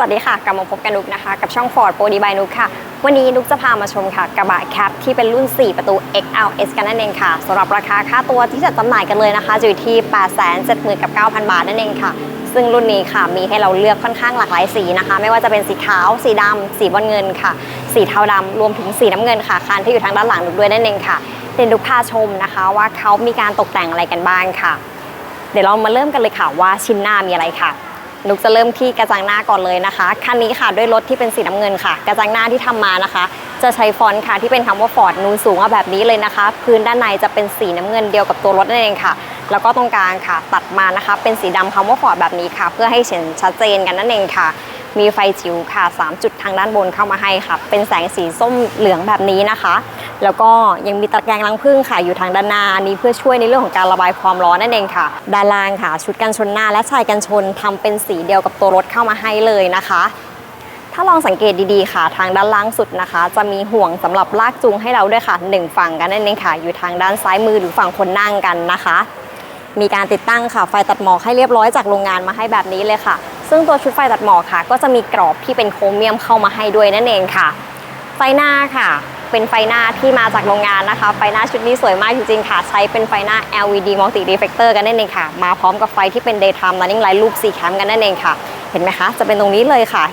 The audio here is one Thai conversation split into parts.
วัสดีค่ะ กลับมาพบกันนุกนะคะ กับช่อง Ford Pro d by นุกค่ะ วันนี้นุกจะพามาชมค่ะ กระบะแคปที่เป็นรุ่น 4 ประตู XLS กันนั่นเองค่ะสำหรับราคาค่าตัวที่จะจำหน่ายกันเลยนะคะอยู่ที่ 8 7 0 0 0กับ9,000 บาทนั่นเองค่ะ ซึ่งรุ่นนี้ค่ะมีให้เราเลือกค่อนข้างหลากหลายสีนะคะ ไม่ว่าจะเป็นสีขาว สีดำสีบอลเงินค่ะ สีเทาดำรวมถึงสีน้ำเงินค่ะคันที่อยู่ทางด้านหลังนุกด้วยนั่นเองค่ะเดี๋ยวนุกพาชมนะคะ ว่าเขามีการตกแต่งอะไรกันบ้างค่ะ เดี๋ยวเรามาเริ่มกันเลยค่ะว่าชิ้นหน้ามีอะไรค่ะ นุกจะเริ่มที่กระจังหน้าก่อนเลยนะคะคันนี้ค่ะด้วยรถที่เป็นสีน้ำเงินค่ะ กระจังหน้าที่ทำมานะคะ จะใช้ฟอนต์ค่ะที่เป็นคำว่าฟอร์ดนูนสูงมาแบบนี้เลยนะคะ พื้นด้านในจะเป็นสีน้ำเงินเดียวกับตัวรถนั่นเองค่ะ แล้วก็ตรงกลางค่ะ ตัดมานะคะ เป็นสีดำคำว่าฟอร์ดแบบนี้ค่ะ เพื่อให้เห็นชัดเจนกันนั่นเองค่ะ มีไฟจิ๋วค่ะ 3 จุดทางด้านบนเข้ามาให้ค่ะ เป็นแสงสีส้มเหลืองแบบนี้นะคะ แล้วก็ยังมีตะแกรงรังผึ้งค่ะอยู่ทางด้านหน้าอันนี้เพื่อช่วยในเรื่องของการระบายความร้อนนั่นเองค่ะ ด้านล่างค่ะ ชุดกันชนหน้าและชายกันชนทำเป็นสีเดียวกับตัวรถเข้ามาให้เลยนะคะ ถ้าลองสังเกตดีๆค่ะ ทางด้านล่างสุดนะคะ จะมีห่วงสำหรับลากจูงให้เราด้วยค่ะหนึ่งฝั่งกันนั่นเองค่ะ อยู่ทางด้านซ้ายมือหรือฝั่งคนนั่งกันนะคะ มีการติดตั้งค่ะไฟตัดหมอกให้เรียบร้อยจากโรงงานมาให้แบบนี้เลยค่ะ ซึ่งตัวชุดไฟตัดหมอกค่ะ ก็จะมีกรอบที่เป็นโครเมียมเข้ามาให้ด้วยนั่นเองค่ะไฟหน้าค่ะ เป็นไฟหน้าที่มาจากโรงงานนะคะ ไฟหน้าชุดนี้สวยมากจริงๆค่ะ ใช้เป็นไฟหน้า LED multi reflector กันนั่นเองค่ะ มาพร้อมกับไฟที่เป็น daytime running light รูป C cam กันนั่นเองค่ะ เห็นไหมคะ จะเป็นตรงนี้เลยค่ะ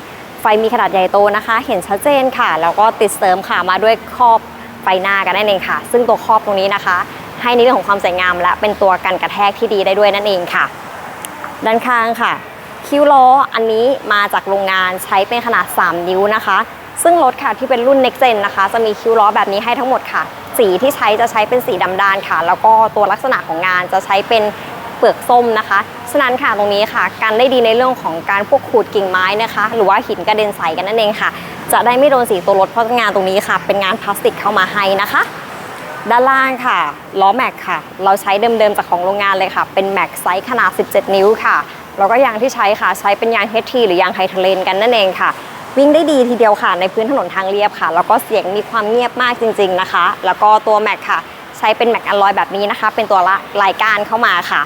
ไฟมีขนาดใหญ่โตนะคะ เห็นชัดเจนค่ะ แล้วก็ติดเสริมค่ะมาด้วยครอบไฟหน้ากันนั่นเองค่ะ ซึ่งตัวครอบตรงนี้นะคะ ให้ในเรื่องของความสวยงาม และเป็นตัวกันกระแทกที่ดีได้ด้วยนั่นเองค่ะ ด้านข้างค่ะคิ้วล้ออันนี้มาจากโรงงานใช้เป็นขนาด 3 นิ้วนะคะ ซึ่งรถค่ะที่เป็นรุ่น Next Gen นะคะ จะมีคิ้วล้อแบบนี้ให้ทั้งหมดค่ะ สีที่ใช้จะใช้เป็นสีดำด้านค่ะ แล้วก็ตัวลักษณะของงานจะใช้เป็นเปลือกส้มนะคะ ฉะนั้นค่ะตรงนี้ค่ะกันได้ดีในเรื่องของการพวกขูดกิ่งไม้นะคะ หรือว่าหินกระเด็นใส่กันนั่นเองค่ะ จะได้ไม่โดนสีตัวรถเพราะงานตรงนี้ค่ะ เป็นงานพลาสติกเข้ามาให้นะคะ ด้านล่างค่ะล้อแม็กค่ะ เราใช้เดิมๆจากของโรงงานเลยค่ะ เป็นแม็กไซส์ขนาด 17 นิ้วค่ะแล้วก็ยางที่ใช้ค่ะใช้เป็นยาง HT หรือยางไฮเทเลนกันนั่นเองค่ะ วิ่งได้ดีทีเดียวค่ะในพื้นถนนทางเรียบค่ะ แล้วก็เสียงมีความเงียบมากจริง ๆนะคะ แล้วก็ตัวแม็กค่ะ ใช้เป็นแม็กอลลอยแบบนี้นะคะ เป็นตัวละลายกานเข้ามาค่ะ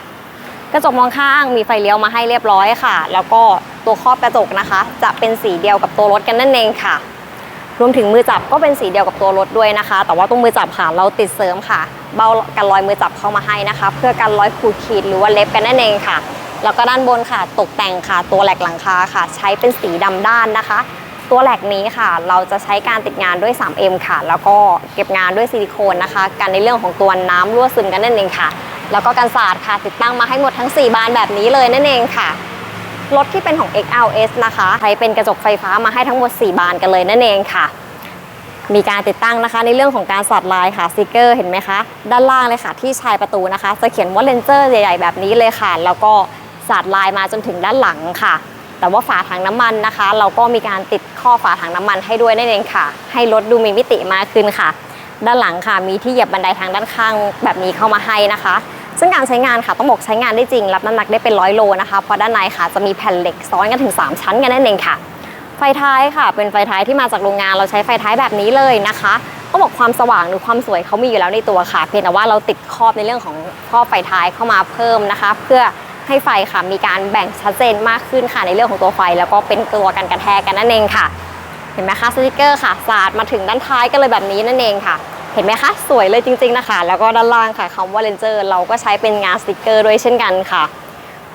กระจกมองข้างมีไฟเลี้ยวมาให้เรียบร้อยค่ะ แล้วก็ตัวครอบกระจกนะคะ จะเป็นสีเดียวกับตัวรถกันนั่นเองค่ะ รวมถึงมือจับก็เป็นสีเดียวกับตัวรถด้วยนะคะ แต่ว่าตรงมือจับค่ะเราติดเสริมค่ะ เบ้ากันรอยมือจับเข้ามาให้นะคะ เพื่อกันรอยขูดขีดหรือว่าเล็บกันนั่นเองค่ะแล้วก็ด้านบนค่ะ ตกแต่งค่ะ ตัวแหลกหลังคาค่ะ ใช้เป็นสีดำด้านนะคะ ตัวแหลกนี้ค่ะ เราจะใช้การติดงานด้วย 3M ค่ะ แล้วก็เก็บงานด้วยซิลิโคนนะคะ กันในเรื่องของตัวน้ำรั่วซึมกันนั่นเองค่ะ แล้วก็กันสาดค่ะ ติดตั้งมาให้หมดทั้ง 4 บานแบบนี้เลยนั่นเองค่ะ รถที่เป็นของ XLS นะคะ ใช้เป็นกระจกไฟฟ้ามาให้ทั้งหมด 4 บานกันเลยนั่นเองค่ะ มีการติดตั้งนะคะ ในเรื่องของการสอดลายค่ะสติกเกอร์เห็นไหมคะ ด้านล่างเลยค่ะ ที่ชายประตูนะคะ จะเขียนว่าเลนเจอร์ใหญ่ ๆ แบบนี้เลยค่ะ แล้วก็สาดลายมาจนถึงด้านหลังค่ะ แต่ว่าฝาถังน้ำมันนะคะ เราก็มีการติดข้อฝาถังน้ำมันให้ด้วยนั่นเองค่ะ ให้รถดูมีมิติมากขึ้นค่ะ ด้านหลังค่ะมีที่เหยียบบันไดทางด้านข้างแบบนี้เข้ามาให้นะคะ ซึ่งการใช้งานค่ะต้องบอกใช้งานได้จริง รับน้ำหนักได้เป็นร้อยโลนะคะเพราะด้านในค่ะจะมีแผ่นเหล็กซ้อนกันถึง 3 ชั้นกันนั่นเองค่ะ ไฟท้ายค่ะ เป็นไฟท้ายที่มาจากโรงงานเราใช้ไฟท้ายแบบนี้เลยนะคะต้องบอกความสว่างหรือความสวยเขามีอยู่แล้วในตัวค่ะ เพียงแต่ว่าเราติดครอบในเรื่องของครอบไฟท้ายเข้ามาเพิ่มนะคะ เพื่อ ให้ไฟค่ะมีการแบ่งชัดเจนมากขึ้นค่ะในเรื่องของตัวไฟ แล้วก็เป็นตัวกันกระแทกกันนั่นเองค่ะ เห็นไหมคะสติกเกอร์ค่ะสาดมาถึงด้านท้ายกันเลยแบบนี้นั่นเองค่ะ เห็นไหมคะ สวยเลยจริง ๆนะคะ แล้วก็ด้านล่างค่ะคำว่าเลนเจอร์เราก็ใช้เป็นงานสติกเกอร์ด้วยเช่นกันค่ะ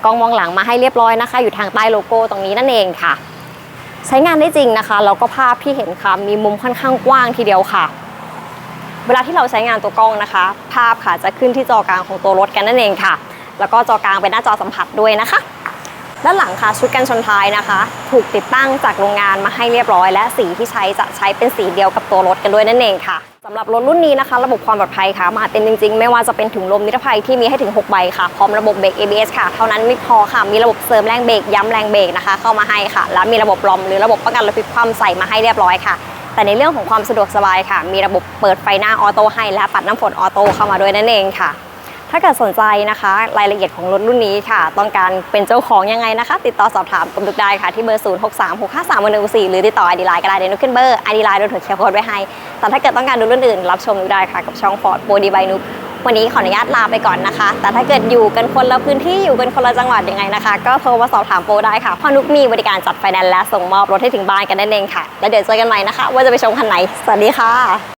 กล้องมองหลังมาให้เรียบร้อยนะคะ อยู่ทางใต้โลโก้ตรงนี้นั่นเองค่ะ ใช้งานได้จริงนะคะแล้วก็ภาพที่เห็นค่ะมีมุมค่อนข้างกว้างทีเดียวค่ะ เวลาที่เราใช้งานตัวกล้องนะคะ ภาพค่ะจะขึ้นที่จอกลางของตัวรถกันนั่นเองค่ะ แล้วก็จอกลางเป็นหน้าจอสัมผัสด้วยนะคะ ด้านหลังค่ะชุดกันชนท้ายนะคะ ถูกติดตั้งจากโรงงานมาให้เรียบร้อย และสีที่ใช้จะใช้เป็นสีเดียวกับตัวรถกันด้วยนั่นเองค่ะสำหรับรถรุ่นนี้นะคะ ระบบความปลอดภัยค่ะมาเต็มจริงๆ ไม่ว่าจะเป็นถุงลมนิรภัยที่มีให้ถึง 6 ใบค่ะ พร้อมระบบเบรก ABS ค่ะ เท่านั้นไม่พอค่ะ มีระบบเสริมแรงเบรกย้ำแรงเบรกนะคะ เข้ามาให้ค่ะ และมีระบบลอมหรือระบบป้องกันรถพลิกคว่ำใส่มาให้เรียบร้อยค่ะ แต่ในเรื่องของความสะดวกสบายค่ะ มีระบบเปิดไฟหน้าออโต้ให้และปัดน้ำฝนออโต้เข้ามาด้วยนั่นเองค่ะ ถ้าเกิดสนใจนะคะ รายละเอียดของรถรุ่นนี้ค่ะ ต้องการเป็นเจ้าของยังไงนะคะ ติดต่อสอบถามกับนุกได้ค่ะ ที่เบอร์ 0 6 3 6 5 3 1 1 4 หรือติดต่อไอดีไลน์ก็ได้เดี๋ยวนุกขึ้นเบอร์ไอดีไลน์โดนถือเคร์โค้ดไว้ให้ แต่ถ้าเกิดต้องการดูรุ่นอื่น รับชมนุกได้ค่ะ กับช่อง Ford b o d y by นุกวันนี้ขออนุญาตลาไปก่อนนะคะ แต่ถ้าเกิดอยู่กันคนละพื้นที่อยู่กันคนละจังหวัดยังไงนะคะ ก็โทรมาสอบถามโปรได้ค่ะเพราะนุกมีบริการจัดไฟแนนซ์และส่งมอบรถให้ถึงบ้านกันนั่นเองค่ะ แล้วเดี๋ยวเจอกันใหม่นะคะ ว่าจะไปชมคันไหน สวัสดีค่ะ